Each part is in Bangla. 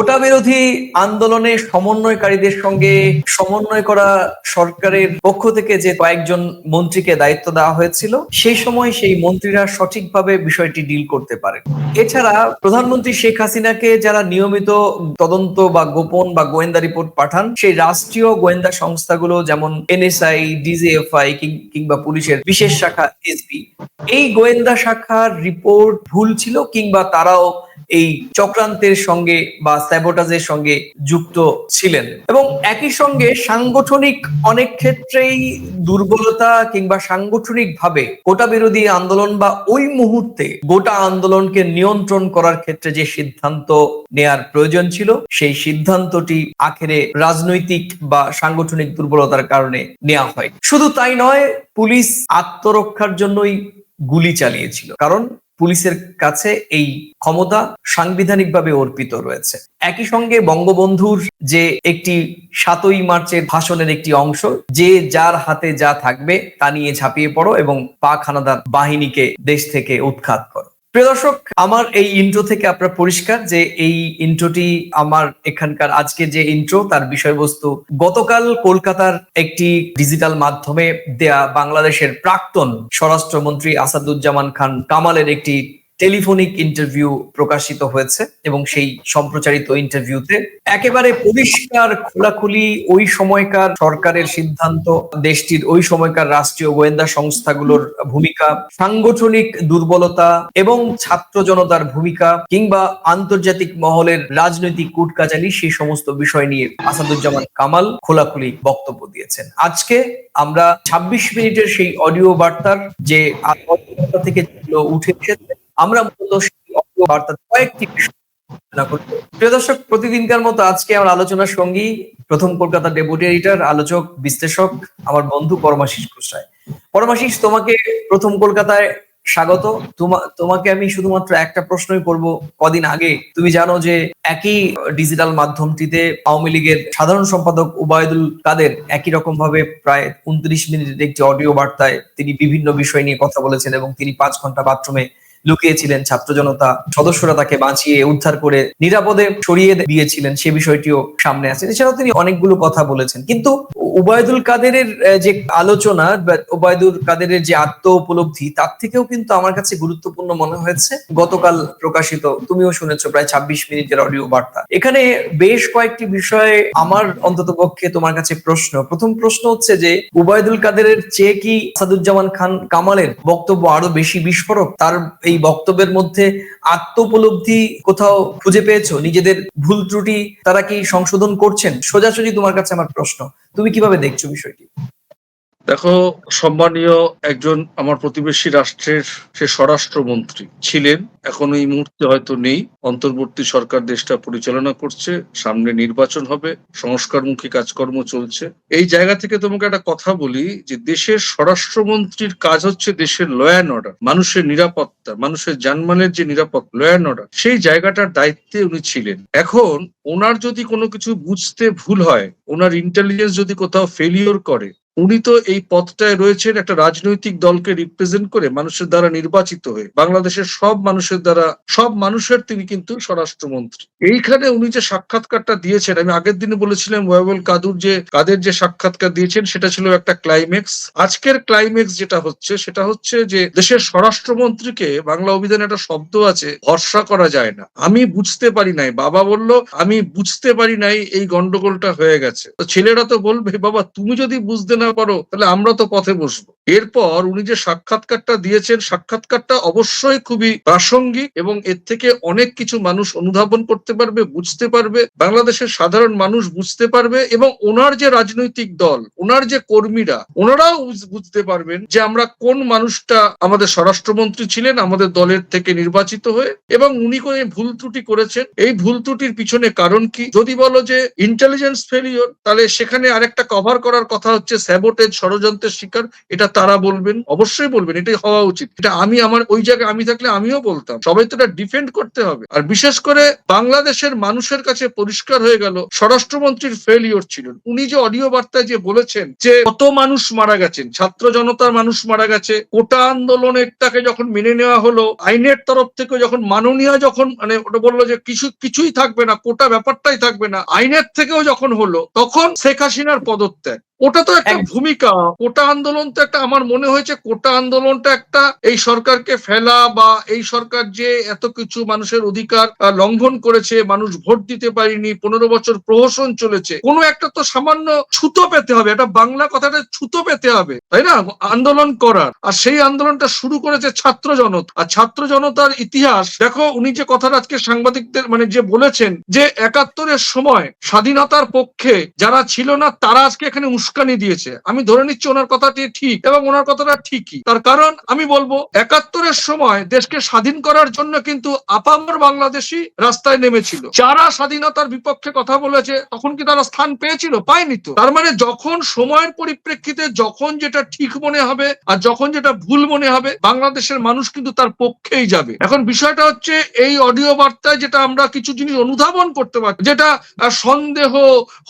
কোটা বিরোধী আন্দোলনে সমন্বয়কারীদের সঙ্গে সমন্বয় করা সরকারের পক্ষ থেকে যে কয়েকজন মন্ত্রীকে দায়িত্ব দেওয়া হয়েছিল, সেই সময় সেই মন্ত্রীরা সঠিকভাবে বিষয়টি ডিল করতে পারে। এছাড়া প্রধানমন্ত্রী শেখ হাসিনাকে যারা নিয়মিত তদন্ত বা গোপন বা গোয়েন্দা রিপোর্ট পাঠান, সেই রাষ্ট্রীয় গোয়েন্দা সংস্থাগুলো যেমন এনএসআই, ডিজিএফআই কিংবা পুলিশের বিশেষ শাখা এসবি, এই গোয়েন্দা শাখার রিপোর্ট ভুল ছিল কিংবা তারাও এই চক্রান্তের সঙ্গে বা স্যাবোটাজের সঙ্গে যুক্ত ছিলেন। এবং একই সঙ্গে সাংগঠনিক অনেক ক্ষেত্রেই দুর্বলতা কিংবা সাংগঠনিক ভাবে গোটা বিরোধী আন্দোলন বা ওই মুহূর্তে গোটা আন্দোলনকে নিয়ন্ত্রণ করার ক্ষেত্রে যে সিদ্ধান্ত নেয়ার প্রয়োজন ছিল, সেই সিদ্ধান্তটি আখেরে রাজনৈতিক বা সাংগঠনিক দুর্বলতার কারণে নেওয়া হয় শুধু তাই নয়, পুলিশ আত্মরক্ষার জন্যই গুলি চালিয়েছিল। কারণ পুলিশের কাছে এই ক্ষমতা সাংবিধানিকভাবে অর্পিত রয়েছে। একই সঙ্গে বঙ্গবন্ধুর যে একটি সাতই মার্চের ভাষণের একটি অংশ, যে যার হাতে যা থাকবে তা নিয়ে ঝাঁপিয়ে পড়ো এবং পাক হানাদার বাহিনীকে দেশ থেকে উৎখাত করো। প্রিয় দর্শক, আমার এই ইন্ট্রো থেকে আপনার পরিষ্কার যে এই ইন্ট্রোটি আমার এখানকার আজকে যে ইন্ট্রো তার বিষয়বস্তু গতকাল কলকাতার একটি ডিজিটাল মাধ্যমে দেয়া বাংলাদেশের প্রাক্তন স্বরাষ্ট্রমন্ত্রী আসাদুজ্জামান খান কামালের একটি টেলিফোনিক ইন্টারভিউ প্রকাশিত হয়েছে এবং সেই সম্প্রচারিত ইন্টারভিউতে একেবারে পরিষ্কার খোলাখুলি ওই সময়কার সরকারের সিদ্ধান্ত, দেশটির ওই সময়কার রাষ্ট্রীয় গোয়েন্দা সংস্থাগুলোর ভূমিকা, সাংগঠনিক দুর্বলতা এবং ছাত্র জনতার ভূমিকা কিংবা আন্তর্জাতিক মহলের রাজনৈতিক কূটকাচালি সেই সমস্ত বিষয় নিয়ে আসাদুজ্জামান কামাল খোলাখুলি বক্তব্য দিয়েছেন। আজকে আমরা ২৬ মিনিটের সেই অডিও বার্তার যে থেকে উঠে এসেছে আমরা কয়েকটি প্রিয় দর্শক, প্রতিদিনকার মতো আজকে আমার আলোচনার সঙ্গী, প্রথম কলকাতা ডেপুটি এডিটর, আলোচক, বিশ্লেষক, আমার বন্ধু পরমাশিস কুসায় পরমাশিস, তোমাকে প্রথম কলকাতায় স্বাগত। তোমাকে আমি শুধুমাত্র একটা প্রশ্নই করব, কদিন আগে। তুমি জানো যে একই ডিজিটাল মাধ্যমটিতে আওয়ামী লীগের সাধারণ সম্পাদক উবায়দুল কাদের একই রকম ভাবে প্রায় উনত্রিশ মিনিটের একটি অডিও বার্তায় তিনি বিভিন্ন বিষয় নিয়ে কথা বলেছেন এবং তিনি পাঁচ ঘণ্টা বাথরুমে লুকিয়েছিলেন ছাত্র জনতা, সদস্যরা তাকে বাঁচিয়ে উদ্ধার করে নিরাপদে সরিয়ে দিয়েছিলেন, সে বিষয়টিও সামনে আছে এছাড়াও তিনি অনেকগুলো কথা বলেছেন। কিন্তু উবায়দুল কাদেরের যে আলোচনা উবায়দুল কাদেরের যে আত্ম উপলব্ধি, তার থেকেও কিন্তু আমার কাছে গুরুত্বপূর্ণ মনে হয়েছে। গতকাল প্রকাশিত, তুমিও শুনেছো প্রায় ছাব্বিশ মিনিটের অডিও বার্তা। এখানে বেশ কয়েকটি বিষয়ে আমার অন্তত পক্ষে তোমার কাছে প্রশ্ন। প্রথম প্রশ্ন হচ্ছে যে, উবায়দুল কাদেরের চেয়ে কি সাদুজ্জামান খান কামালের বক্তব্য আরও বেশি বিস্ফোরক? তার এই বক্তব্যের মধ্যে আত্ম উপলব্ধি কোথাও খুঁজে পেয়েছ? নিজেদের ভুল ত্রুটি তারা কি সংশোধন করছেন? সোজাসুজি তোমার কাছে আমার প্রশ্ন, তুমি কীভাবে দেখছ বিষয়টি? দেখো, সম্মানীয় একজন আমার প্রতিবেশী রাষ্ট্রের সে স্বরাষ্ট্রমন্ত্রী ছিলেন, এখন এই মুহূর্তে হয়তো নেই। অন্তর্বর্তী সরকার দেশটা পরিচালনা করছে, সামনে নির্বাচন হবে, সংস্কারমুখী কাজকর্ম চলছে। এই জায়গা থেকে তোমাকে একটা কথা বলি, যে দেশের স্বরাষ্ট্রমন্ত্রীর কাজ হচ্ছে দেশের ল অ্যান্ড অর্ডার মানুষের নিরাপত্তা, মানুষের জানমালের যে নিরাপত্তা ল অ্যান্ড অর্ডার সেই জায়গাটার দায়িত্বে উনি ছিলেন। এখন ওনার যদি কোনো কিছু বুঝতে ভুল হয়, ওনার ইন্টেলিজেন্স যদি কোথাও ফেলিওর করে উনি তো এই পথটায় রয়েছেন একটা রাজনৈতিক দলকে রিপ্রেজেন্ট করে মানুষের দ্বারা নির্বাচিত হয়ে। বাংলাদেশের সব মানুষের দ্বারা, সব মানুষের তিনি কিন্তু স্বরাষ্ট্রমন্ত্রী। এইখানে উনি যে সাক্ষাৎকারটা দিয়েছেন, আমি আগের দিনে বলেছিলাম ওয়াবল কাদুর যে, কাদের যে সাক্ষাৎকার দিয়েছেন, সেটা ছিল একটা ক্লাইম্যাক্স আজকের ক্লাইম্যাক্স যেটা হচ্ছে, সেটা হচ্ছে যে দেশের স্বরাষ্ট্রমন্ত্রীকে বাংলা অভিধানে একটা শব্দ আছে, ভরসা করা যায় না। আমি বুঝতে পারি নাই, বাবা বলল, আমি বুঝতে পারি নাই এই গন্ডগোলটা হয়ে গেছে। তো ছেলেরা তো বলবে, বাবা, তুমি যদি বুঝতে না পারো তাহলে আমরা তো পথে বসবো। এরপর উনি যে সাক্ষাৎকারটা দিয়েছেন, সাক্ষাৎকারটা অবশ্যই খুবই প্রাসঙ্গিক এবং এর থেকে অনেক কিছু মানুষ অনুধাবন করতে পারবে, বুঝতে পারবে, বাংলাদেশের সাধারণ মানুষ বুঝতে পারবে এবং ওনার যে রাজনৈতিক দল, ওনার যে কর্মীরা, ওনারাও বুঝতে পারবেন যে আমরা কোন মানুষটা আমাদের স্বরাষ্ট্রমন্ত্রী ছিলেন, আমাদের দলের থেকে নির্বাচিত হয়ে এবং উনি কোনো ভুল ত্রুটি করেছেন। এই ভুল ত্রুটির পিছনে কারণ কি? যদি বলো যে ইন্টেলিজেন্স ফেলিওর তাহলে সেখানে আরেকটা কভার করার কথা হচ্ছে স্যাবোটেজ ষড়যন্ত্রের শিকার, এটা তারা বলবেন, অবশ্যই বলবেন, এটাই হওয়া উচিত। এটা আমি আমার, ওই জায়গায় আমি থাকলে আমিও বলতাম। সবাই তো এটা ডিফেন্ড করতে হবে। আর বিশেষ করে বাংলাদেশের মানুষের কাছে পরিষ্কার হয়ে গেল, স্বরাষ্ট্রমন্ত্রীর ফেলিওর ছিলেন উনি যে অডিও বার্তায় যে বলেছেন যে কত মানুষ মারা গেছেন, ছাত্র জনতার মানুষ মারা গেছে, কোটা আন্দোলনেরটাকে যখন মেনে নেওয়া হলো, আইনের তরফ থেকে যখন মাননীয় যখন মানে ওটা বলল যে কিছু, কিছুই থাকবে না, কোটা ব্যাপারটাই থাকবে না, আইনের থেকেও যখন হলো, তখন শেখ হাসিনার পদত্যাগ। ওটা তো একটা ভূমিকা। কোটা আন্দোলন তো একটা আমার মনে হয়েছে কোটা আন্দোলনটা একটা এই সরকারকে ফেলা বা এই সরকার যে এত কিছু মানুষের অধিকার লঙ্ঘন করেছে মানুষ ভোট দিতে পারেনি পনেরো বছর প্রহসন চলেছে কোনো একটা তো সামান্য ছুতো পেতে হবে এটা বাংলা কথাটা ছুতো পেতে হবে তাই না? আন্দোলন করার। আর সেই আন্দোলনটা শুরু করেছে ছাত্র জনতা। আর ছাত্র জনতার ইতিহাস দেখো উনি যে কথাটা আজকে সাংবাদিকদের মানে যে বলেছেন যে একাত্তরের সময় স্বাধীনতার পক্ষে যারা ছিল না তারা আজকে এখানে উস্কানি দিয়েছে। আমি ধরে নিচ্ছি ওনার কথাটি ঠিক এবং ওনার কথাটা ঠিকই। তার কারণ আমি বলব, একাত্তরের সময় দেশকে স্বাধীন করার জন্য কিন্তু আপামর বাংলাদেশি রাস্তায় নেমেছিল। যারা স্বাধীনতার বিপক্ষে কথা বলেছে, তখন কি তারা স্থান পেয়েছিল? পায়নি তো। তার মানে যখন সময়ের পরিপ্রেক্ষিতে যখন যেটা ঠিক মনে হবে আর যখন যেটা ভুল মনে হবে, বাংলাদেশের মানুষ কিন্তু তার পক্ষেই যাবে। এখন বিষয়টা হচ্ছে, এই অডিও বার্তায় যেটা আমরা কিছু জিনিস অনুধাবন করতে পারি যেটা সন্দেহ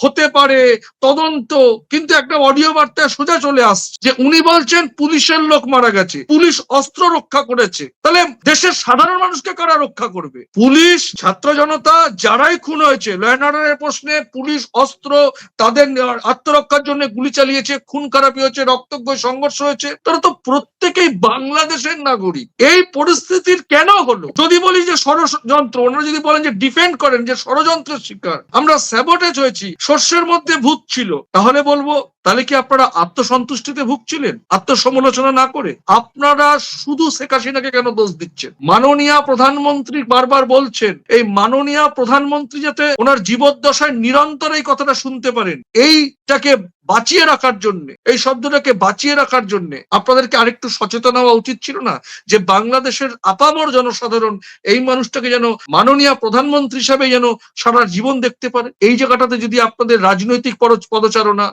হতে পারে, তদন্ত, কিন্তু একটা অডিও বার্তায় সোজা চলে আসছে যে উনি বলছেন পুলিশের লোক মারা গেছে, পুলিশ অস্ত্র রক্ষা করেছে। তাহলে দেশের সাধারণ মানুষকে কারা রক্ষা করবে? পুলিশ, ছাত্র জনতা, যারাই খুন হয়েছে ল অ্যান্ড অর্ডারের প্রশ্নে পুলিশ অস্ত্র তাদের আত্মরক্ষার জন্য গুলি চালিয়েছে, খুন খারাপি হয়েছে রক্তজ্ঞ সংঘর্ষ হয়েছে, তারা তো প্রত্যেকেই বাংলাদেশের নাগরিক। এই পরিস্থিতির কেন হলো? যদি বলি যে ষড়যন্ত্র, ওনারা যদি বলেন যে ডিফেন্ড করেন, যে ষড়যন্ত্রের শিকার, আমরা স্যাবোটেজ হয়েছি, শস্যের মধ্যে ভূত ছিল, তাহলে বলব と তাহলে কি আপনারা আত্মসন্তুষ্টিতে ভুগছিলেন? আত্মসমালোচনা না করে? আপনারা শুধু শেখ হাসিনাকে কেন দোষ দিচ্ছেন? মাননীয় প্রধানমন্ত্রী বারবার বলছেন, এই মাননীয় প্রধানমন্ত্রী যাতে ওনার জীবদ্দশায় নিরন্তর এই কথাটা শুনতে পারেন, এইটাকে বাঁচিয়ে রাখার জন্য, এই শব্দটাকে বাঁচিয়ে রাখার জন্য আপনাদেরকে আরেকটু সচেতন হওয়া উচিত ছিল না? যে বাংলাদেশের আপামর জনসাধারণ এই মানুষটাকে যেন মাননীয় প্রধানমন্ত্রী হিসাবে যেন সারা জীবন দেখতে পারে? এই জায়গাটাতে যদি আপনাদের রাজনৈতিক পদচারণা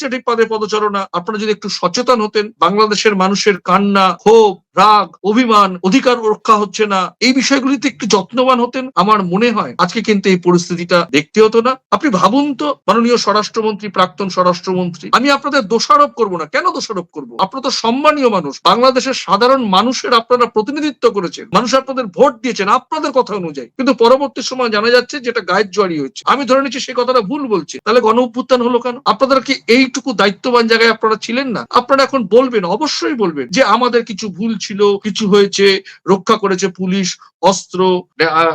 অ্যাডমিনিস্ট্রেটিভ পদে পদচারণা আপনারা যদি একটু সচেতন হতেন বাংলাদেশের মানুষের কান্না ক্ষোভ রাগ, অভিমান, অধিকার রক্ষা হচ্ছে না। এই বিষয়গুলিতে একটু যত্নবান হতেন আমার মনে হয়। আজকে কিন্তু এই পরিস্থিতিটা দেখতে হতো না। আপনি ভাবুন তো, মাননীয় স্বরাষ্ট্রমন্ত্রী, প্রাক্তন স্বরাষ্ট্রমন্ত্রী, আমি আপনাদের দোষারোপ করব না। কেন দোষারোপ করব? আপনারা তো সম্মানীয় মানুষ। বাংলাদেশের সাধারণ মানুষের আপনারা প্রতিনিধিত্ব করেছেন। মানুষ আপনাদের ভোট দিয়েছেন আপনাদের কথা অনুযায়ী। কিন্তু পরবর্তী সময় জানা যাচ্ছে যেটা গায়ের জড়ি হচ্ছে আমি ধরে নিচ্ছি সেই কথাটা ভুল বলছি। তাহলে গণ অভ্যুত্থান হলো কেন? আপনাদের কি এইটুকু দায়িত্ববান জায়গায় আপনারা ছিলেন না? আপনারা এখন বলবেন, অবশ্যই বলবেন যে আমাদের কিছু ভুল ছিল। কিছু হয়েছে, রক্ষা করেছে পুলিশ, অস্ত্র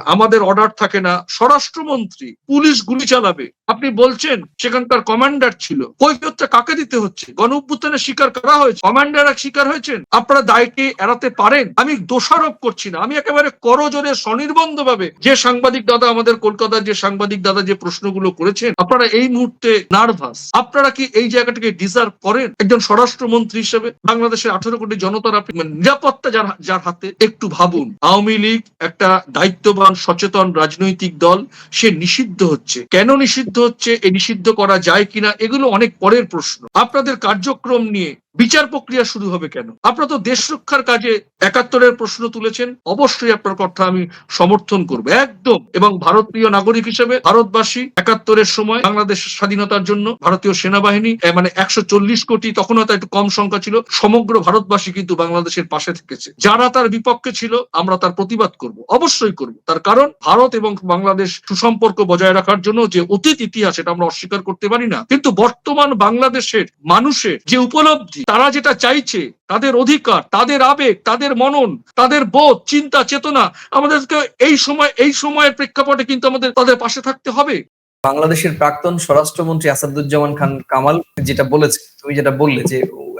আমাদের অর্ডার থাকে না। স্বরাষ্ট্রমন্ত্রী, পুলিশ গুলি চালাবে। আপনি বলছেন, সেখানকার কমান্ডার ছিল। কৈফিয়তটা কাকে দিতে হচ্ছে? গণ অভ্যুত্থানের শিকার করা হয়েছে? কমান্ডার এক শিকার হয়েছেন? আপনারা দায়কে এড়াতে পারেন? আমি দোষারোপ করছি না। আমি একেবারে করজোরে স্বনির্বন্ধ ভাবে যে সাংবাদিক দাদা আমাদের কলকাতার যে সাংবাদিক দাদা যে প্রশ্নগুলো করেছেন, আপনারা এই মুহূর্তে নার্ভাস। আপনারা কি এই জায়গাটাকে ডিজার্ভ করেন? একজন স্বরাষ্ট্রমন্ত্রী হিসেবে বাংলাদেশের আঠারো কোটি জনতার আপনি মানে নিরাপত্তা যার যার হাতে একটু ভাবুন। আওয়ামী লীগ একটা দায়িত্ববান, সচেতন রাজনৈতিক দল, সে নিষিদ্ধ হচ্ছে। কেন নিষিদ্ধ হচ্ছে? এ নিষিদ্ধ করা যায় কিনা? এগুলো অনেক পরের প্রশ্ন। আপনাদের কার্যক্রম নিয়ে বিচার প্রক্রিয়া শুরু হবে কেন? আপনারা তো দেশ রক্ষার কাজে একাত্তরের প্রশ্ন তুলেছেন, অবশ্যই আপনার কথা আমি সমর্থন করব। একদম। এবং ভারতীয় নাগরিক হিসেবে ভারতবাসী একাত্তরের সময় বাংলাদেশ স্বাধীনতার জন্য ভারতীয় সেনাবাহিনী মানে একশো চল্লিশ কোটি তখন হয়তো একটু কম সংখ্যা ছিল, সমগ্র ভারতবাসী কিন্তু বাংলাদেশের পাশে থেকেছে। যারা তার বিপক্ষে ছিল, আমরা তার প্রতিবাদ করব, অবশ্যই করব। তার কারণ, ভারত এবং বাংলাদেশ সুসম্পর্ক বজায় রাখার জন্য যে অতীত ইতিহাস, এটা আমরা অস্বীকার করতে পারি না। কিন্তু বর্তমান বাংলাদেশের মানুষের যে উপলব্ধি তারা যেটা চাইছে, তাদের অধিকার, তাদের আবেগ, তাদের মনন, তাদের বোধ, চিন্তা, চেতনা আমাদেরকে এই সময়, এই সময়ের প্রেক্ষাপটে কিন্তু আমাদের, তাদের পাশে থাকতে হবে। বাংলাদেশের প্রাক্তন স্বরাষ্ট্রমন্ত্রী আসাদুজ্জামান খান কামাল যেটা বলেছে, তুমি যেটা বললে যে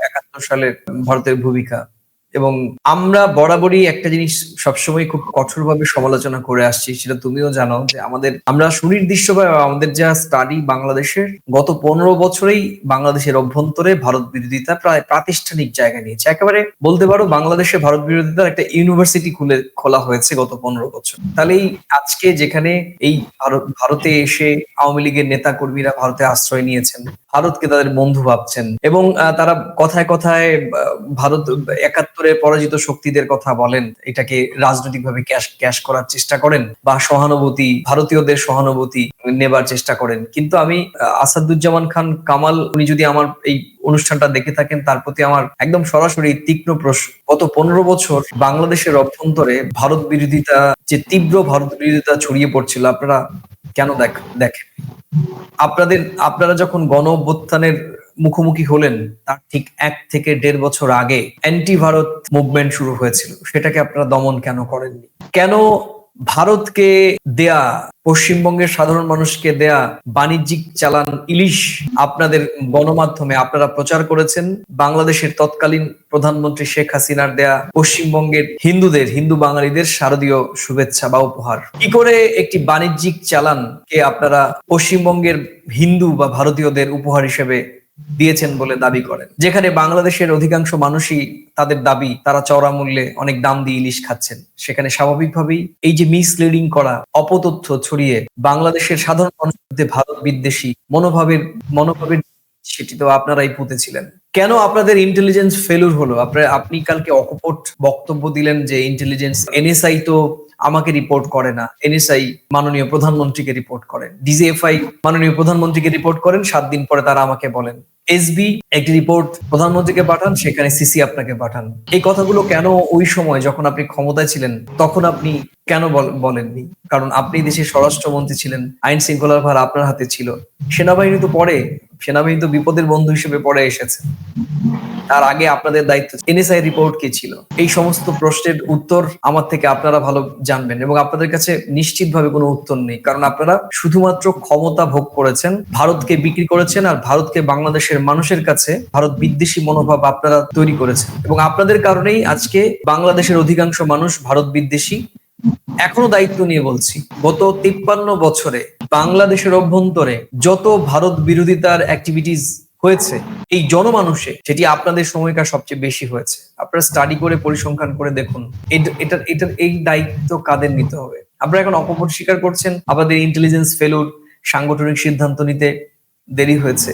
একাত্তর সালের ভারতের ভূমিকা। এবং আমরা বরাবরই একটা জিনিস সবসময় খুব কঠোরভাবে সমালোচনা করে আসছি, সেটা তুমিও জানো যে আমাদের, আমরা সুনির্দিষ্টভাবে আমাদের যা স্টাডি বাংলাদেশের গত পনেরো বছরেই বাংলাদেশের অভ্যন্তরে ভারত বিরোধিতা প্রায় প্রাতিষ্ঠানিক জায়গা নিয়েছে। একেবারে বলতে পারো বাংলাদেশে ভারত বিরোধিতার একটা ইউনিভার্সিটি খুলে, খোলা হয়েছে গত পনেরো বছর। তাহলে এই আজকে যেখানে এই ভারত, ভারতে এসে আওয়ামী লীগের নেতা কর্মীরা ভারতে আশ্রয় নিয়েছেন ভারতকে তাদের বন্ধু ভাবছেন এবং তারা কথায় কথায় ভারত একাত্তরে পরাজিত শক্তিদের কথা বলেন। এটাকে রাজনৈতিকভাবে ক্যাশ ক্যাশ করার চেষ্টা করেন বা সহানুভূতি, ভারতীয়দের সহানুভূতি নেবার চেষ্টা করেন। কিন্তু আমি আসাদুজ্জামান খান কামাল, উনি যদি আমার এই অনুষ্ঠানটা দেখে থাকেন, তার প্রতি আমার একদম সরাসরি তীক্ষ্ণ প্রশ্ন। গত পনেরো বছর বাংলাদেশের অভ্যন্তরে ভারত বিরোধিতা, যে তীব্র ভারত বিরোধিতা ছড়িয়ে পড়ছিল, আপনারা কেন দেখ, দেখেন? আপনাদের, আপনারা যখন গণ অভ্যুত্থানের মুখোমুখি হলেন, তার ঠিক এক থেকে দেড় বছর আগে অ্যান্টি ভারত মুভমেন্ট শুরু হয়েছিল। সেটাকে আপনারা দমন কেন করেননি? কেন ভারতকে দেয়া, পশ্চিমবঙ্গের সাধারণ মানুষকে দেয়া বাণিজ্যিক চালান ইলিশ আপনাদের গণমাধ্যমে আপনারা প্রচার করেছেন। বাংলাদেশের তৎকালীন প্রধানমন্ত্রী শেখ হাসিনার দেয়া পশ্চিমবঙ্গের হিন্দুদের, হিন্দু বাঙালিদের শারদীয় শুভেচ্ছা বা উপহার। কি করে একটি বাণিজ্যিক চালান কে আপনারা পশ্চিমবঙ্গের হিন্দু বা ভারতীয়দের উপহার হিসেবে দিয়েছেন বলে দাবি করেন। যেখানে বাংলাদেশের অধিকাংশ মানুষই তাদের দাবি, তারা চড়া মূল্যে অনেক দাম দিয়ে ইলিশ খাচ্ছেন। সেখানে স্বাভাবিকভাবেই এই যে মিসলিডিং করা, অপতথ্য ছড়িয়ে বাংলাদেশের সাধারণ মানুষের মধ্যে ভারত বিদ্বেষী, মনোভাবের মনোভাবের সেটি তো আপনারাই পুঁতেছিলেন। কেন আপনাদের ইন্টেলিজেন্স ফেলুর হলো? আপনি কালকে অকপট বক্তব্য দিলেন যে ইন্টেলিজেন্স এনএসআই তো আমাকে রিপোর্ট করে না। এনএসআই মাননীয় প্রধানমন্ত্রীকে রিপোর্ট করেন। ডিজিএফআই মাননীয় প্রধানমন্ত্রীকে রিপোর্ট করেন, সাত দিন পরে তারা আমাকে বলেন। এসবি একটি রিপোর্ট প্রধানমন্ত্রীকে পাঠান, সেখানে সিসি আপনাকে পাঠান। এই কথাগুলো কেন ওই সময় যখন আপনি ক্ষমতায় ছিলেন, তখন আপনি কেন বল- বলেননি? কারণ আপনি দেশের স্বরাষ্ট্রমন্ত্রী ছিলেন, আইন শৃঙ্খলার ভার আপনার হাতে ছিল। সেনাবাহিনী তো পরে সেনাবাহিনী তো বিপদের বন্ধু হিসেবে পরে এসেছে। তার আগে আপনাদের দায়িত্ব এনএসআই রিপোর্ট কি ছিল? এই সমস্ত প্রশ্নের উত্তর আমার থেকে আপনারা ভালো জানবেন এবং আপনাদের কাছে নিশ্চিতভাবে কোনো উত্তর নেই। কারণ আপনারা শুধুমাত্র ক্ষমতা ভোগ করেছেন, ভারতকে বিক্রি করেছেন আর ভারতকে বাংলাদেশের মানুষের কাছে ভারত বিদ্বেষী মনোভাব আপনারা তৈরি করেছেন। এবং আপনাদের কারণেই আজকে বাংলাদেশের অধিকাংশ মানুষ ভারত বিদ্বেষী। এখনও দায়িত্ব নিয়ে বলছি, গত তিপ্পান্ন বছরে বাংলাদেশের অভ্যন্তরে যত ভারত বিরোধিতার অ্যাক্টিভিটিস হয়েছে, এই জনমানুষে সেটি আপনাদের সময়কার সবচেয়ে বেশি হয়েছে। আপনারা স্টাডি করে, পরিসংখ্যান করে দেখুন, এট- এটার এই দায়িত্ব কাদের নিতে হবে? আপনারা এখন অপকট স্বীকার করছেন, আমাদের ইন্টেলিজেন্স ফেলুর সাংগঠনিক সিদ্ধান্ত নিতে দেরি হয়েছে।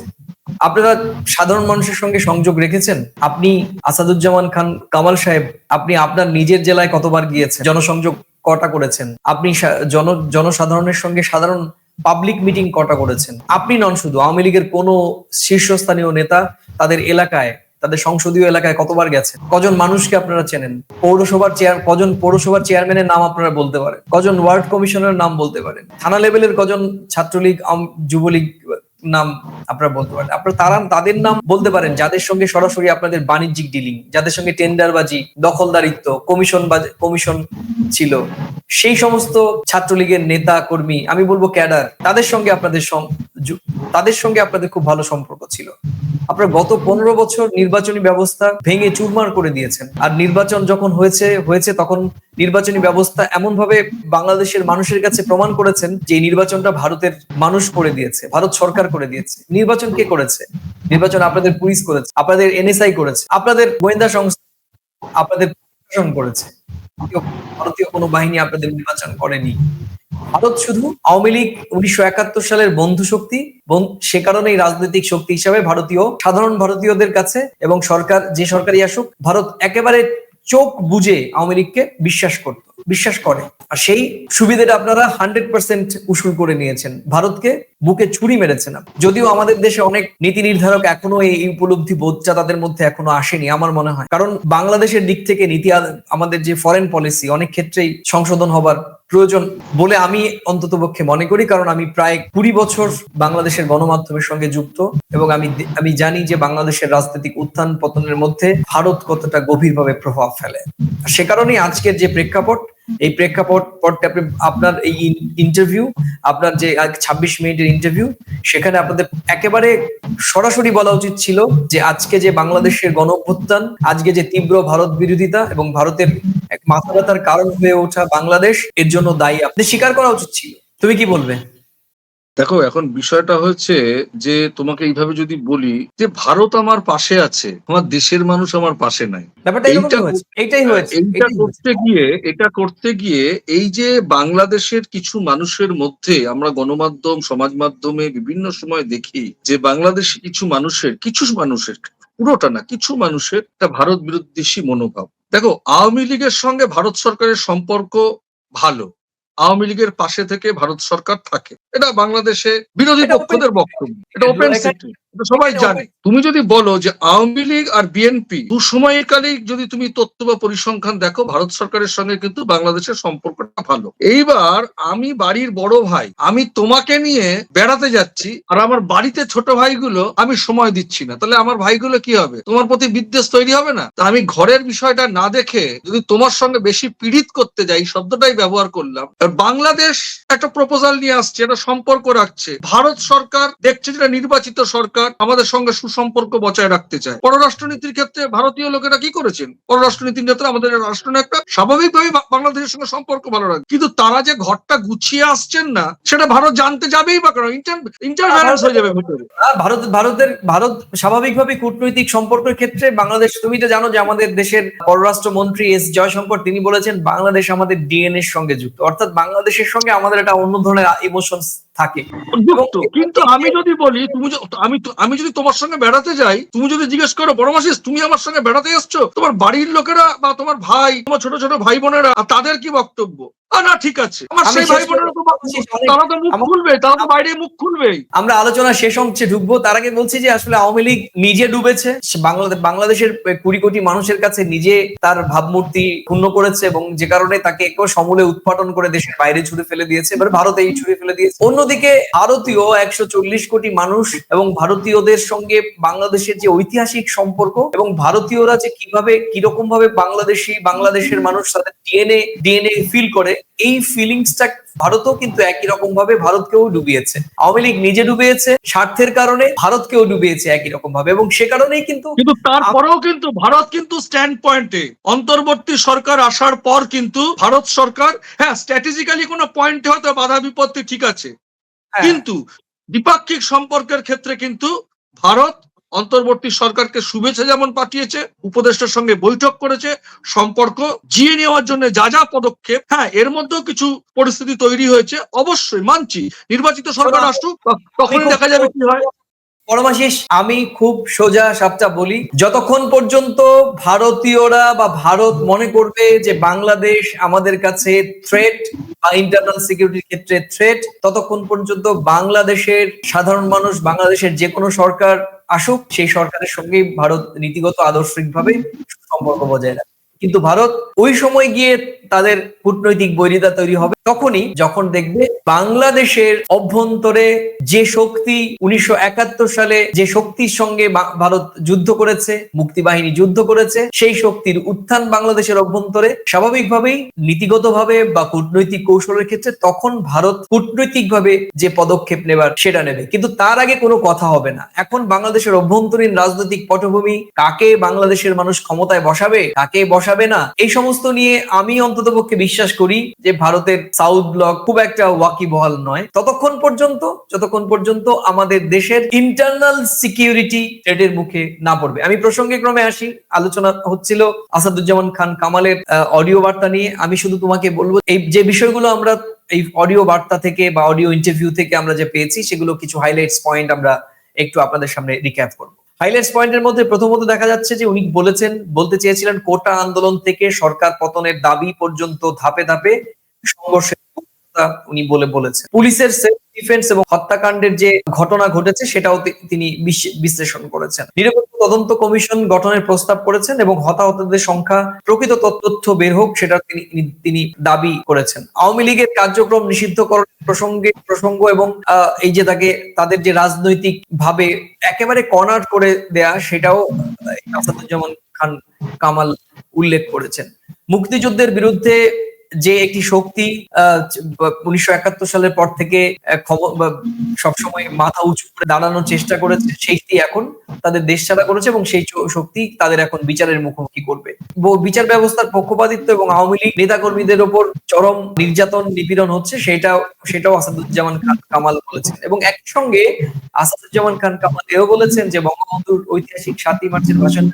আপনারা সাধারণ মানুষের সঙ্গে সংযোগ রেখেছেন? আপনি আসাদুজ্জামান খান কামাল সাহেব, আপনি আপনার নিজের জেলায় কতবার গিয়েছেন? জনসংযোগ কটা করেছেন? আপনি জন, জনসাধারণের সঙ্গে সাধারণ পাবলিক মিটিং কটা করেছেন? আপনি নন শুধু, আওয়ামী লীগের কোন শীর্ষস্থানীয় নেতা তাদের এলাকায়, তাদের সংসদীয় এলাকায় কতবার গেছেন? কজন মানুষকে আপনারা চেনেন? পৌরসভার চেয়ার কজন পৌরসভার চেয়ারম্যানের নাম আপনারা বলতে পারেন? কজন ওয়ার্ড কমিশনের নাম বলতে পারেন? থানা লেভেলের কজন ছাত্রলীগ যুবলীগ নাম আপনারা বলতে পারেন। আপনারা তারা, তাদের নাম বলতে পারেন, যাদের সঙ্গে সরাসরি আপনাদের বাণিজ্যিক ডিলিং যাদের সঙ্গে টেন্ডারবাজি দখলদারিত্ব কমিশন কমিশন ছিল। সেই সমস্ত ছাত্রলীগের নেতা, কর্মী, আমি বলব ক্যাডার তাদের সঙ্গে আপনাদের তাদের সঙ্গে আপনাদের খুব ভালো সম্পর্ক ছিল। আপনারা গত পনেরো বছর নির্বাচনী ব্যবস্থা ভেঙে চুরমার করে দিয়েছেন। আর নির্বাচন যখন হয়েছে হয়েছে তখন নির্বাচনী ব্যবস্থা এমন ভাবে বাংলাদেশের মানুষের কাছে প্রমাণ করেছেন যে নির্বাচনটা ভারতের মানুষ করে দিয়েছে। ভারত সরকার করে দিয়েছে। নির্বাচন কে করেছে? নির্বাচন আপনাদের পুলিশ করেছে, আপনাদের এনএসআই করেছে, আপনাদের গোয়েন্দা সংস্থা, আপনাদের প্রশাসন করেছে। ভারতীয়- কোনো বাহিনী আপনাদের নির্বাচন করেনি। ভারত শুধু আওয়ামী লীগ উনিশশো একাত্তর সালের বন্ধু শক্তি সে কারণেই রাজনৈতিক শক্তি হিসাবে ভারতীয় সাধারণ ভারতীয়দের কাছে এবং সরকার যে সরকারই আসুক, ভারত একেবারে চোখ বুঝে আওয়ামী লীগকে বিশ্বাস করত, বিশ্বাস করে। আর সেই সুবিধাটা আপনারা হান্ড্রেড পার্সেন্ট উসুল করে নিয়েছেন। ভারতকে বুকে ছুরি মেরেছেন যদিও আমাদের দেশে অনেক নীতি নির্ধারক এখনও এই উপলব্ধি বোধটা তাদের মধ্যে এখনও আসেনি, আমার মনে হয়। কারণ বাংলাদেশের দিক থেকে নীতি আমাদের যে ফরেন পলিসি অনেক ক্ষেত্রেই সংশোধন হবার প্রয়োজন বলে আমি অন্তত পক্ষে মনে করি, কারণ আমি প্রায় কুড়ি বছর বাংলাদেশের গণমাধ্যমের সঙ্গে যুক্ত এবং আমি আমি জানি যে বাংলাদেশের রাজনৈতিক উত্থান পতনের মধ্যে ভারত কতটা গভীরভাবে প্রভাব ফেলে। সে কারণেই আজকের যে প্রেক্ষাপট এই প্রেক্ষাপট পটে আপনি- আপনার এই ইন্টারভিউ আপনার যে ছাব্বিশ মিনিটের ইন্টারভিউ সেখানে আপনাদের একেবারে সরাসরি বলা উচিত ছিল যে আজকে যে বাংলাদেশের গণ অভ্যুত্থান আজকে যে তীব্র ভারত বিরোধিতা এবং ভারতের এক মাথা ব্যথার কারণ হয়ে ওঠা বাংলাদেশ, এর জন্য দায়ী আপনি স্বীকার করা উচিত ছিল। তুমি কি বলবে? দেখো এখন বিষয়টা হচ্ছে যে তোমাকে এইভাবে যদি বলি যে ভারত আমার পাশে আছে আমার দেশের মানুষ আমার পাশে নাই। এইটাই হয়েছে এইটা করতে গিয়ে এটা করতে গিয়ে এই যে বাংলাদেশের কিছু মানুষের মধ্যে আমরা গণমাধ্যম সমাজ মাধ্যমে বিভিন্ন সময় দেখি যে বাংলাদেশে কিছু মানুষের কিছু মানুষের পুরোটা না কিছু মানুষের একটা ভারত বিরোধী মনোভাব। দেখো আওয়ামী লীগের সঙ্গে ভারত সরকারের সম্পর্ক ভালো আওয়ামী লীগের পাশে থেকে ভারত সরকার থাকে। এটা বাংলাদেশে বিরোধী পক্ষদের বক্তব্য। এটা ওপেন সিটি সিক্রেট সবাই জানে। তুমি যদি বলো যে আওয়ামী লীগ আর বিএনপি দু সময়কালেই যদি তুমি তথ্য বা পরিসংখ্যান দেখো ভারত সরকারের সঙ্গে কিন্তু বাংলাদেশের সম্পর্কটা ভালো। এইবার আমি বাড়ির বড় ভাই আমি তোমাকে নিয়ে বেড়াতে যাচ্ছি আর আমার বাড়িতে ছোট ভাইগুলো আমি সময় দিচ্ছি না। তাহলে আমার ভাইগুলো কি হবে? তোমার প্রতি বিদ্বেষ তৈরি হবে না? তা আমি ঘরের বিষয়টা না দেখে যদি তোমার সঙ্গে বেশি পীড়িত করতে যাই শব্দটাই ব্যবহার করলাম। আর বাংলাদেশ একটা প্রপোজাল নিয়ে আসছে একটা সম্পর্ক রাখছে। ভারত সরকার দেখছে যেটা নির্বাচিত সরকার। আমাদের সঙ্গে সুসম্পর্ক বজায় রাখতে চায়। পররাষ্ট্রনীতির ক্ষেত্রে ভারতীয় লোকেরা কি করেছেন? পররাষ্ট্রনীতির ক্ষেত্রে আমাদের রাষ্ট্রনায়কটা স্বাভাবিকভাবেই বা- বাংলাদেশের সঙ্গে সম্পর্ক ভালো রাখে। কিন্তু তারা যে ঘরটা গুছিয়ে আসছেন না সেটা ভারত জানতে যাবেই বা কেন ইন্টারফারেন্স হয়ে যাবে ভারত ভারতের ভারত স্বাভাবিকভাবে কূটনৈতিক সম্পর্কের ক্ষেত্রে বাংলাদেশ তুমি তো জানো যে আমাদের দেশের পররাষ্ট্রমন্ত্রী এস জয়শঙ্কর তিনি বলেছেন বাংলাদেশ আমাদের ডিএনএ এর সঙ্গে যুক্ত। অর্থাৎ বাংলাদেশের সঙ্গে আমাদের একটা অন্য ধরনের ইমোশনস থাকে। কিন্তু আমি যদি বলি তুমি আমি আমি যদি তোমার সঙ্গে বেড়াতে যাই তুমি যদি জিজ্ঞেস করো বড় মাসিস তুমি আমার সঙ্গে বেড়াতে এসছো? তোমার বাড়ির লোকেরা বা তোমার ভাই তোমার ছোট ছোট ভাই বোনেরা তাদের কি বক্তব্য? না ঠিক আছে। আমার সেই ভাই বোনেরা তো বা- শেষ অনেক- তারা তো মুখ খুলবে তারা তো বাইরে মুখ খুলবেই। আমরা আলোচনা শেষ অংশে ঢুকবো। তার আগে বলছি যে আসলে আওয়ামী লীগ নিজে ডুবেছে। বাংলাদেশের কুড়ি কোটি মানুষের কাছে নিজে তার ভাবমূর্তি ক্ষুণ্ণ করেছে এবং যে কারণে তাকে একটু সমূলে উৎপাদন করে দেশের বাইরে ছুড়ে ফেলে দিয়েছে এবার ভারতে এই ছুড়ে ফেলে দিয়েছে। অন্যদিকে ভারতীয় একশো চল্লিশ কোটি মানুষ এবং ভারতীয়দের সঙ্গে বাংলাদেশের যে ঐতিহাসিক সম্পর্ক এবং ভারতীয়রা যে কীভাবে কীরকম ভাবে বাংলাদেশি বাংলাদেশের মানুষ তাদের ডিএনএ ডিএনএ ফিল করে এই ফিলিংসটা ভারতও কিন্তু একই রকম ভাবে ভারতকেও ডুবিয়েছে। আওয়ামী লীগ নিজে ডুবিয়েছে স্বার্থের কারণে ভারতকেও ডুবিয়েছে একই রকম ভাবে এবং সে কারণেই কিন্তু কিন্তু তারপরেও কিন্তু ভারত কিন্তু স্ট্যান্ড পয়েন্টে অন্তর্বর্তী সরকার আসার পর কিন্তু ভারত সরকার হ্যাঁ স্ট্র্যাটেজিক্যালি কোনো পয়েন্টে হয়তো বাধা বিপত্তি ঠিক আছে। হ্যাঁ, কিন্তু দ্বিপাক্ষিক সম্পর্কের ক্ষেত্রে কিন্তু ভারত অন্তর্বর্তী সরকারকে শুভেচ্ছা যেমন পাঠিয়েছে উপদেষ্টার সঙ্গে বৈঠক করেছে সম্পর্ক জিয়ে নেওয়ার জন্য যা যা পদক্ষেপ হ্যাঁ এর মধ্যেও কিছু পরিস্থিতি তৈরি হয়েছে অবশ্যই মানছি। নির্বাচিত সরকার আসুক তখন দেখা যাবে কি হয়। পরমাশিস আমি খুব সোজা সাপটা বলি, যতক্ষণ পর্যন্ত ভারতীয়রা বা ভারত মনে করবে যে বাংলাদেশ আমাদের কাছে থ্রেট বা ইন্টারনাল সিকিউরিটির ক্ষেত্রে থ্রেট ততক্ষণ পর্যন্ত বাংলাদেশের সাধারণ মানুষ, বাংলাদেশের যে কোনো সরকার আসুক, সেই সরকারের সঙ্গেই ভারত নীতিগত আদর্শিকভাবে সম্পর্ক বজায় রাখে কিন্তু ভারত ওই সময় গিয়ে তাদের কূটনৈতিক বৈরিতা তৈরি হবে। তখনই যখন দেখবে বাংলাদেশের অভ্যন্তরে যে শক্তি উনিশশো সালে যে শক্তির সঙ্গে ভারত যুদ্ধ করেছে, মুক্তিবাহিনী যুদ্ধ করেছে, সেই শক্তির উত্থান বাংলাদেশের অভ্যন্তরে স্বাভাবিকভাবেই নীতিগতভাবে বা কূটনৈতিক কৌশলের ক্ষেত্রে তখন ভারত কূটনৈতিকভাবে যে পদক্ষেপ নেবার সেটা নেবে। কিন্তু তার আগে কোনো কথা হবে না। এখন বাংলাদেশের অভ্যন্তরীণ রাজনৈতিক পটভূমি কাকে বাংলাদেশের মানুষ ক্ষমতায় বসাবে, কাকে বসাবে না, এই সমস্ত নিয়ে আমি অন্ততপক্ষে বিশ্বাস করি যে ভারতের সাউথ ব্লক খুব একটা ওয়াকিবহাল নয়। ততক্ষণ পর্যন্ত, যতক্ষণ পর্যন্ত আমাদের দেশের ইন্টারনাল সিকিউরিটি থ্রেটের মুখে না পড়বে। আমি প্রসঙ্গে ক্রমে আসি। আলোচনা হচ্ছিল আসাদুজ্জামান খান কামালের অডিও বার্তা নিয়ে। আমি শুধু তোমাকে বলব, এই যে বিষয়গুলো আমরা, এই অডিও বার্তা থেকে বা অডিও ইন্টারভিউ থেকে আমরা যে পেয়েছি, সেগুলো কিছু হাইলাইটস পয়েন্ট আমরা একটু আপনাদের সামনে রিক্যাপ করব। হাইলাইটস পয়েন্টের মধ্যে প্রথমত দেখা যাচ্ছে যে উনি বলেছেন, বলতে চেয়েছিলেন, কোটা আন্দোলন থেকে সরকার পতনের দাবি পর্যন্ত ধাপে ধাপে সংঘর্ষের উনি বলে বলেছেন। পুলিশের সেলফ ডিফেন্স এবং হত্যাকাণ্ডের যে ঘটনা ঘটেছে, সেটাও তিনি বিশ্লেষণ করেছেন। নিরপেক্ষ তদন্ত কমিশন গঠনের প্রস্তাব করেছেন এবং হতাহতদের সংখ্যা, প্রকৃত তথ্য বের হোক, সেটা তিনি, তিনি- দাবি করেছেন। আওয়ামী লীগের কার্যক্রম নিষিদ্ধকরণ প্রসঙ্গে, প্রসঙ্গ এবং এই যে তাকে, তাদের যে রাজনৈতিক ভাবে একেবারে কর্নার করে দেয়া, সেটাও আসাদুজ্জামান খান কামাল উল্লেখ করেছেন। মুক্তিযুদ্ধের বিরুদ্ধে যে একটি শক্তি উনিশশো একাত্তর সালের পর থেকে ক্ষম- সবসময় মাথা উঁচু করে দাঁড়ানোর চেষ্টা করেছে সেইটি এখন তাদের দেশ ছাড়া করেছে এবং সেই শক্তি তাদের এখন বিচারের মুখোমুখি করবে। বিচার ব্যবস্থার পক্ষপাতিত্ব এবং আওয়ামী লীগ নেতাকর্মীদের ওপর চরম নির্যাতন, নিপীড়ন হচ্ছে, সেটাও সেটাও আসাদুজ্জামান খান কামাল বলেছেন। এবং একই সঙ্গে আসাদুজ্জামান খান কামাল এও বলেছেন যে, বঙ্গবন্ধুর ঐতিহাসিক সাতই মার্চের ভাষণ,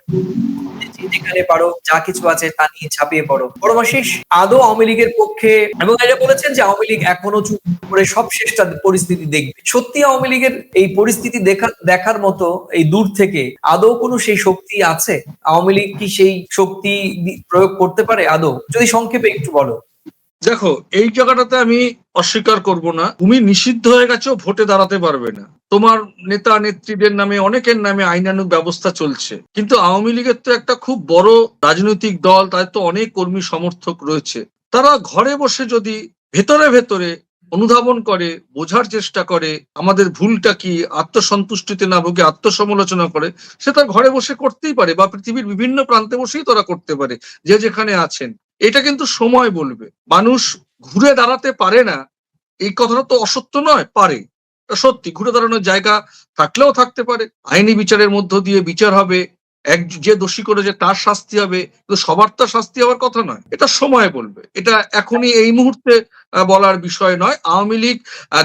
যেখানে পারো, যা কিছু আছে তা নিয়ে ছাপিয়ে পড়ো। পরমাশিস আদৌ আওয়ামী লীগের পক্ষে এবং এটা বলেছেন যে আওয়ামী লীগ এখনও চুপ করে সব শেষটা পরিস্থিতি দেখবে। সত্যি আওয়ামী লীগের এই পরিস্থিতি দেখা দেখার মতো এই দূর থেকে আদৌ কোনো সেই শক্তি আছে? আওয়ামী লীগ কি সেই শক্তি প্রয়োগ করতে পারে আদৌ? যদি সংক্ষেপে একটু বলো। দেখো, এই জায়গাটাতে আমি অস্বীকার করব না। তুমি নিষিদ্ধ হয়ে গেছো, ভোটে দাঁড়াতে পারবে না। তোমার নেতা নেত্রীদের নামে, অনেকের নামে আইনানুগ ব্যবস্থা চলছে। কিন্তু আওয়ামী লীগের তো একটা খুব বড় রাজনৈতিক দল, তাদের তো অনেক কর্মী সমর্থক রয়েছে। তারা ঘরে বসে যদি ভেতরে ভেতরে অনুধাবন করে, বোঝার চেষ্টা করে, আমাদের ভুলটা কি, আত্মসন্তুষ্টিতে না ভুগে আত্মসমালোচনা করে, সে তার ঘরে বসে করতেই পারে বা পৃথিবীর বিভিন্ন প্রান্তে বসেই তারা করতে পারে, যে যেখানে আছেন। এটা কিন্তু সময় বলবে। মানুষ ঘুরে দাঁড়াতে পারে না। এই কথাটা তো অসত্য নয়, পারে। সত্যি, ঘুরে দাঁড়ানোর জায়গা থাকলেও থাকতে পারে। আইনি বিচারের মধ্য দিয়ে বিচার হবে। এক যে দোষী করেছে তার শাস্তি হবে, কিন্তু সবার তো শাস্তি হওয়ার কথা নয়। এটা সময় বলবে। এটা এখনই এই মুহূর্তে বলার বিষয় নয়। আওয়ামী লীগ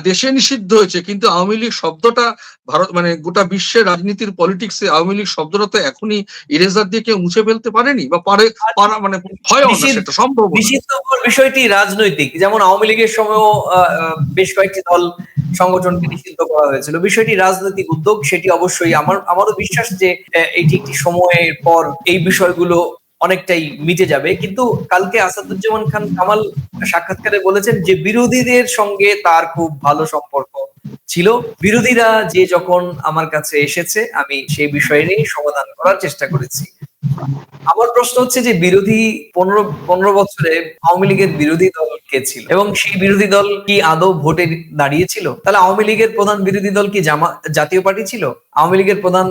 দেশে নিষিদ্ধ হয়েছে কিন্তু আওয়ামী লীগ শব্দটা ভারত মানে গোটা বিশ্বের রাজনীতির পলিটিক্সে আওয়ামী লীগ শব্দটা তো এখনই ইরেজার দিয়ে কেউ মুছে ফেলতে পারেনি বা পারে পারা মানে হয় সেটা সম্ভব নিষিদ্ধ বিষয়টি রাজনৈতিক। যেমন আওয়ামী লীগের সময়ও বেশ কয়েকটি দল সংগঠনকে নিষিদ্ধ করা হয়েছিল। বিষয়টি রাজনৈতিক উদ্যোগ সেটি অবশ্যই আমার আমারও বিশ্বাস যে এটি একটি সময়ের পর এই বিষয়গুলো অনেকটাই মিটে যাবে। কিন্তু কালকে আসাদুজ্জামান খান কামাল সাক্ষাৎকারে বলেছেন যে, বিরোধীদের সঙ্গে তার খুব ভালো সম্পর্ক ছিল। বিরোধীরা যে যখন আমার কাছে এসেছে, আমি সেই বিষয় নিয়ে সমাধান করার চেষ্টা করেছি। আমার প্রশ্ন হচ্ছে যে, বিরোধী পনেরো পনেরো বছরে আওয়ামী লীগের বিরোধী দল কে ছিল? এবং সেই বিরোধী দল কি আদৌ ভোটে দাঁড়িয়েছিল? তাহলে আওয়ামী লীগের প্রধান বিরোধী দল কি জামা, জাতীয় পার্টি ছিল? আওয়ামী লীগের প্রধান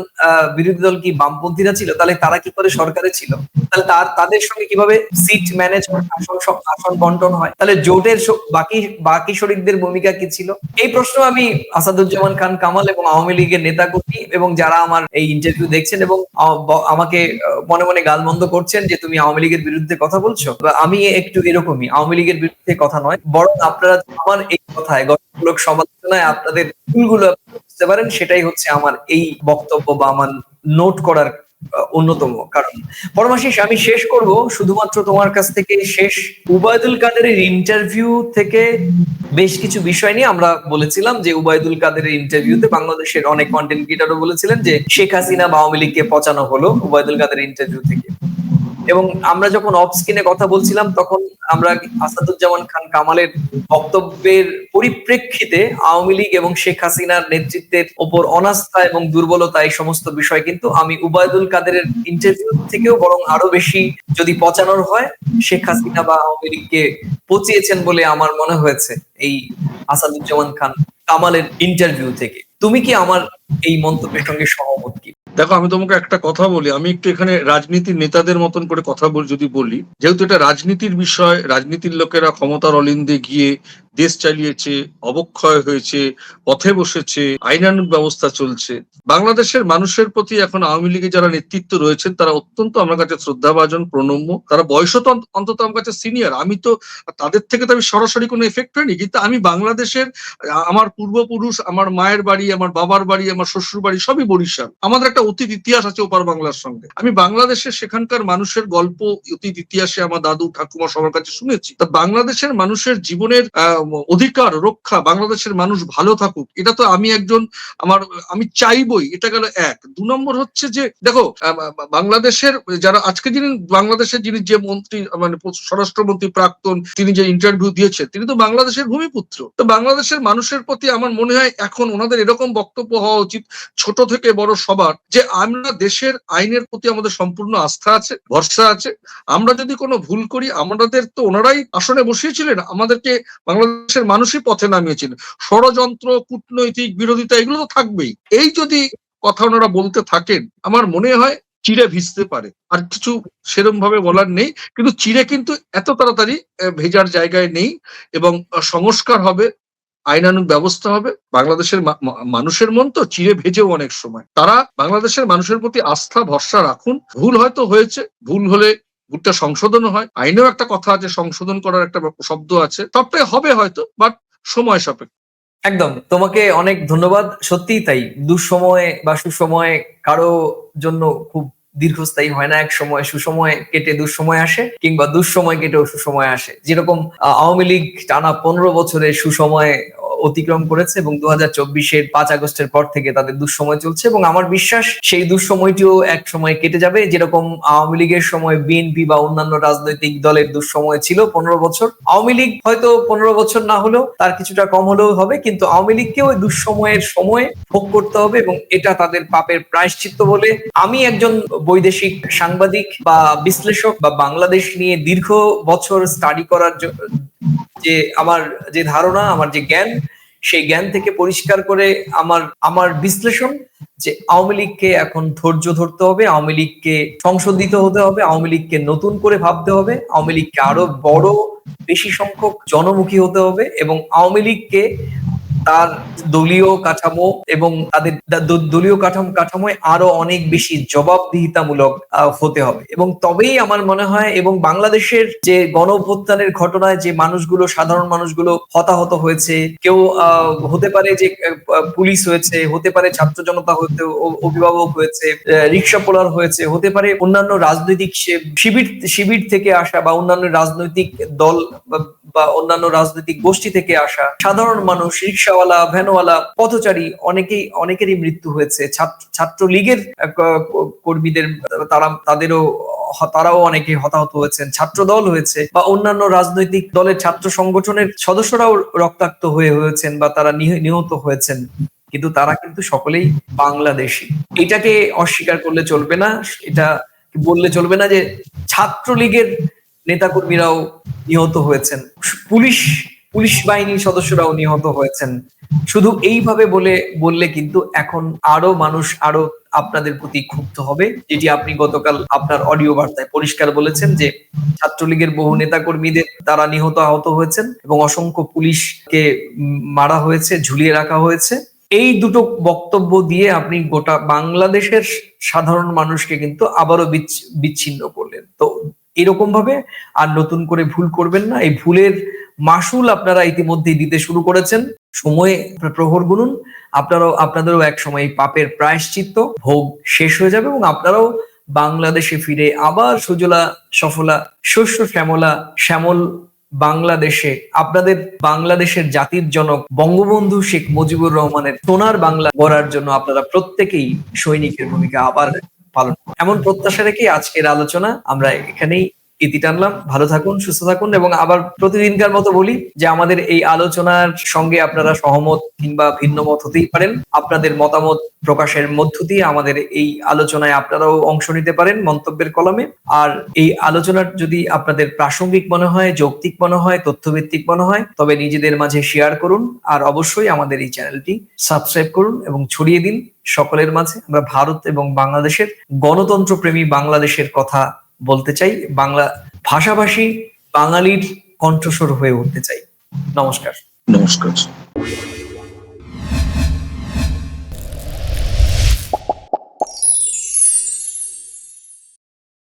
বিরোধী দল কি বামপন্থীরা ছিল? তাহলে তারা কি করে সরকারে ছিল? তাহলে তার, তাদের সঙ্গে কীভাবে সিট ম্যানেজ আসন আসন বন্টন হয়? তাহলে জোটের বাকি বাকি শরিকদের ভূমিকা কি ছিল? এই প্রশ্ন আমি আসাদুজ্জামান খান কামাল এবং আওয়ামী লীগের নেতাকর্মী এবং যারা আমার এই ইন্টারভিউ দেখছেন এবং আমাকে মনে মনে গালমন্দ করছেন যে তুমি আওয়ামী লীগের বিরুদ্ধে কথা বলছো। আমি একটু এরকমই, আওয়ামী লীগের বিরুদ্ধে কথা নয়, বরং আপনারা আমার এই কথায় গঠনমূলক সমালোচনায় আপনাদের ভুলগুলো বুঝতে পারেন, সেটাই হচ্ছে আমার এই বক্তব্য বা আমার নোট করার অন্যতম কারণ। পরমাশিস আমি শেষ করব। শুধুমাত্র তোমার কাছ থেকে শেষ। উবায়দুল কাদেরের ইন্টারভিউ থেকে বেশ কিছু বিষয় নিয়ে আমরা বলেছিলাম যে, উবায়দুল কাদেরের ইন্টারভিউতে বাংলাদেশের অনেক কন্টেন্ট ক্রিয়েটারও বলেছিলেন যে, শেখ হাসিনা বা আওয়ামী লীগকে পচানো হলো উবায়দুল কাদের ইন্টারভিউ থেকে। এবং আমরা যখন অফ স্ক্রিনে কথা বলছিলাম, তখন আমরা আসাদুজ্জামান খান কামালের বক্তব্যের পরিপ্রেক্ষিতে আওয়ামী লীগ এবং শেখ হাসিনার নেতৃত্বের ওপর অনাস্থা এবং দুর্বলতা এই সমস্ত বিষয় কিন্তু আমি উবায়দুল কাদেরের ইন্টারভিউ থেকেও বরং আরও বেশি যদি পচানোর হয়, শেখ হাসিনা বা আওয়ামী লীগকে পচিয়েছেন বলে আমার মনে হয়েছে এই আসাদুজ্জামান খান কামালের ইন্টারভিউ থেকে। তুমি কি আমার এই মন্তব্যের সঙ্গে সহমত কি? দেখো, আমি তোমাকে একটা কথা বলি। আমি একটু এখানে রাজনীতির নেতাদের মতন করে কথা বল যদি বলি, যেহেতু এটা রাজনীতির বিষয়, রাজনীতির লোকেরা ক্ষমতার অলিন্দে গিয়ে দেশ চালিয়েছে, অবক্ষয় হয়েছে, পথে বসেছে, আইনানুগ ব্যবস্থা চলছে। বাংলাদেশের মানুষের প্রতি এখন আওয়ামী লীগের যারা নেতৃত্ব রয়েছেন, তারা অত্যন্ত আমার কাছে শ্রদ্ধাভাজন, প্রণম্য। তারা বয়স তো অন্তত আমার কাছে সিনিয়র আমি তো, তাদের থেকে তো আমি সরাসরি কোনো এফেক্ট হয়নি। কিন্তু আমি বাংলাদেশের, আমার পূর্বপুরুষ, আমার মায়ের বাড়ি, আমার বাবার বাড়ি, আমার শ্বশুর বাড়ি, সবই বরিশাল। আমাদের একটা অতীত ইতিহাস আছে ওপার বাংলার সঙ্গে। আমি বাংলাদেশের সেখানকার মানুষের গল্প, অতীত ইতিহাসে আমার দাদু, ঠাকুমা সবার কাছে শুনেছি। তা বাংলাদেশের মানুষের জীবনের অধিকার, রক্ষা, বাংলাদেশের মানুষ ভালো থাকুক, এটা তো আমি একজন, আমার, আমি চাইবই, এটা গেল এক। দু নম্বর হচ্ছে যে, দেখো বাংলাদেশের, যারা, আজকে যিনি, বাংলাদেশের যিনি যে মন্ত্রী মানে স্বরাষ্ট্রমন্ত্রী প্রাক্তন, তিনি যে ইন্টারভিউ দিয়েছেন তিনি তো বাংলাদেশের ভূমিপুত্র। তো বাংলাদেশের মানুষের প্রতি আমার মনে হয় এখন ওনাদের এরকম বক্তব্য হওয়া উচিত, ছোট থেকে বড় সবার, যে আমরা দেশের আইনের প্রতি আমাদের সম্পূর্ণ আস্থা আছে, ভরসা আছে। আমরা যদি কোনো ভুল করি, আমাদের তো ওনারাই আসনে বসিয়েছিলেন, আমাদেরকে বাংলাদেশের মানুষই পথে নামিয়েছিলেন ষড়যন্ত্র, কূটনৈতিক বিরোধিতা, এগুলো তো থাকবেই। এই যদি কথা ওনারা বলতে থাকেন, আমার মনে হয় চিড়ে ভিজতে পারে। আর কিছু সেরম ভাবে বলার নেই, কিন্তু চিড়ে কিন্তু এত তাড়াতাড়ি ভেজার জায়গায় নেই এবং সংস্কার হবে, আইনানুগ ব্যবস্থা হবে। বাংলাদেশের মানুষের মন তো চিড়ে ভেজেও অনেক সময়। তারা বাংলাদেশের মানুষের প্রতি আস্থা, ভরসা রাখুন। ভুল হয়তো হয়েছে, ভুল হলে ভুলটা সংশোধন হয়। আইনেও একটা কথা আছে, সংশোধন করার একটা শব্দ আছে। সবটাই হবে হয়তো বাট সময় সাপেক্ষ। একদম। তোমাকে অনেক ধন্যবাদ। সত্যিই তাই। দুঃসময়ে বা সুসময়ে কারও জন্য খুব দীর্ঘস্থায়ী হয় না। এক সময় সুসময় কেটে দুঃসময় আসে, কিংবা দুঃসময় কেটেও সুসময় আসে। যেরকম আওয়ামী লীগ টানা পনেরো বছরে সুসময় অতিক্রম করেছে এবং দু হাজার চব্বিশের পাঁচ আগস্টের পর থেকে তাদের দুঃসময় চলছে এবং আমার বিশ্বাস সেই দুঃসময়টিও এক সময় কেটে যাবে। যেরকম আওয়ামী লীগের সময় বিএনপি বা অন্যান্য রাজনৈতিক দলের দুঃসময় ছিল পনেরো বছর। আওয়ামী লীগ হয়তো পনেরো বছর না হলেও তার কিছুটা কম হলেও হবে, কিন্তু আওয়ামী লীগকেও ওই দুঃসময়ের সময় ভোগ করতে হবে এবং এটা তাদের পাপের প্রায়শ্চিত্ত বলে আমি একজন বৈদেশিক সাংবাদিক বা বিশ্লেষক বা বাংলাদেশ নিয়ে দীর্ঘ বছর স্টাডি করার যে আমার যে ধারণা, আমার যে জ্ঞান, সেই জ্ঞান থেকে পরিষ্কার করে আমার আমার বিশ্লেষণ যে আওয়ামী লীগকে এখন ধৈর্য ধরতে হবে, আওয়ামী লীগকে সংশোধিত হতে হবে, আওয়ামী লীগকে নতুন করে ভাবতে হবে, আওয়ামী লীগকে আরও বড়, বেশি সংখ্যক জনমুখী হতে হবে এবং আওয়ামী লীগকে তার দলীয় কাঠামো এবং তাদের দলীয় কাঠামো, কাঠামোয় আরও অনেক বেশি জবাবদিহিতামূলক হতে হবে। এবং তবেই আমার মনে হয় এবং বাংলাদেশের যে গণ অভ্যুত্থানের ঘটনায় যে মানুষগুলো, সাধারণ মানুষগুলো হতাহত হয়েছে, কেউ হতে পারে যে পুলিশ হয়েছে, হতে পারে ছাত্র জনতা হতে অভিভাবক হয়েছে রিক্সা পোলার হয়েছে, হতে পারে অন্যান্য রাজনৈতিক শিবির শিবির থেকে আসা বা অন্যান্য রাজনৈতিক দল বা- অন্যান্য রাজনৈতিক গোষ্ঠী থেকে আসা, সাধারণ মানুষ রিক্সাওয়ালা ভ্যানওয়ালা, পথচারী অনেকেই, অনেকেরই মৃত্যু হয়েছে। ছাত্র ক- কর্মীদের, তারা, তাদেরও, তারাও অনেকে হতাহত হয়েছেন। ছাত্র দল হয়েছে বা অন্যান্য রাজনৈতিক দলের ছাত্র সংগঠনের সদস্যরাও রক্তাক্ত হয়ে হয়েছেন বা তারা নিহ- নিহত হয়েছেন। কিন্তু তারা কিন্তু সকলেই বাংলাদেশি। এটাকে অস্বীকার করলে চলবে না। এটা বললে চলবে না যে ছাত্রলীগের নেতাকর্মীরাও নিহত হয়েছেন। পুলিশ পুলিশ বাহিনীর সদস্যরাও নিহত হয়েছেন। শুধু এইভাবে বলে, বললে কিন্তু এখন আরও মানুষ আরও আপনাদের প্রতি ক্ষুব্ধ হবে, যেটি আপনি গতকাল আপনার অডিও বার্তায় পরিষ্কার বলেছেন যে, ছাত্রলীগের বহু নেতাকর্মীদের তারা নিহত আহত হয়েছেন এবং অসংখ্য পুলিশকে মারা হয়েছে, ঝুলিয়ে রাখা হয়েছে। এই দুটো বক্তব্য দিয়ে আপনি গোটা বাংলাদেশের সাধারণ মানুষকে কিন্তু আবারও বিচ্ছ- বিচ্ছিন্ন করলেন। তো এরকম ভাবে আর নতুন করে ভুল করবেন না। এই ভুলের মাসুল আপনারা ইতিমধ্যেই দিতে শুরু করেছেন। সময়ে প্রহর গুনুন। আপনারাও, আপনাদেরও এক সময় পাপের প্রায়শ্চিত্ত ভোগ শেষ হয়ে যাবে এবং আপনারাও বাংলাদেশে ফিরে আবার সুজলা, সফলা, শস্য শ্যামলা, শ্যামল বাংলাদেশে, আপনাদের বাংলাদেশের জাতির জনক বঙ্গবন্ধু শেখ মুজিবুর রহমানের সোনার বাংলা গড়ার জন্য আপনারা প্রত্যেকেই সৈনিকের ভূমিকা আবার পালন। এমন প্রত্যাশা রেখে আজকের আলোচনা। আমরা এখানেই ইতি টানলাম। ভালো থাকুন, সুস্থ থাকুন এবং আবার প্রতিদিনকার মতো বলি যে আমাদের এই আলোচনার সঙ্গে আপনারা সহমত কিংবা ভিন্ন মত হতেই পারেন। আপনাদের মতামত প্রকাশের মধ্য দিয়ে আমাদের এই আলোচনায় আপনারাও অংশ নিতে পারেন মন্তব্যের কলমে। আর এই আলোচনার যদি আপনাদের প্রাসঙ্গিক মনে হয়, যৌক্তিক মনে হয়, তথ্যভিত্তিক মনে হয়, তবে নিজেদের মাঝে শেয়ার করুন। আর অবশ্যই আমাদের এই চ্যানেলটি সাবস্ক্রাইব করুন এবং ছড়িয়ে দিন সকলের মাঝে। আমরা ভারত এবং বাংলাদেশের গণতন্ত্র প্রেমী বাংলাদেশের কথা বলতে চাই বাংলা ভাষাভাষী বাঙালির কণ্ঠস্বর হয়ে উঠতে চাই। নমস্কার। নমস্কার।